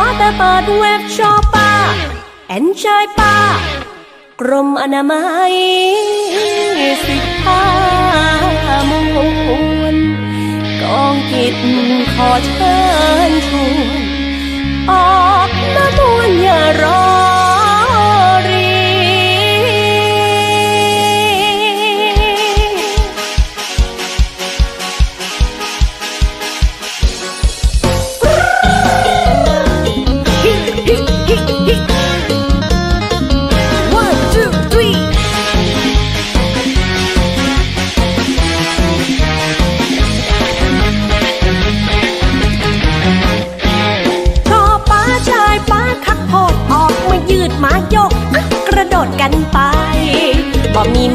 อแต่เปิดเว็บชอปป้าแอนชายป้ากรมอนามัยสิทธามวลกองกิจขอเชิญชวนออก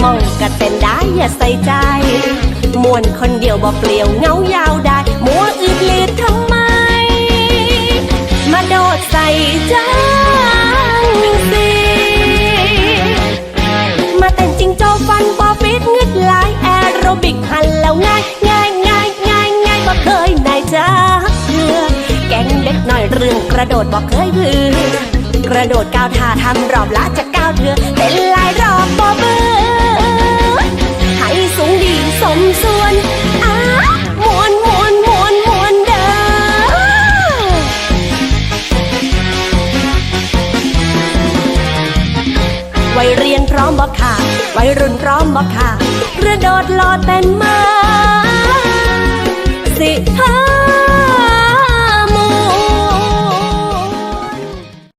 มองกะเต้นได้อย่าใส่ใจมวนคนเดียวบ่เปลี่ยวเหงายาวได้ มัวอืดลืดทำไม มาโดดใส่จังสิมาเต้นจริงโจฟันบอฟิตงึดหลายแอโรบิกหันแล้วง่ายง่ายง่ายง่ายง่ายบ่เคยนายจ้าเพื่อแกงเด็กหน่อยเรื่องกระโดดบ่เคยเพื่อกระโดดก้าวท่าทำรอบละจะก้าวเถือ วัยเรียนพร้อมบ่ค่ะวัยรุ่นพร้อมบ่ค่ะกระโดดลอเต้นมา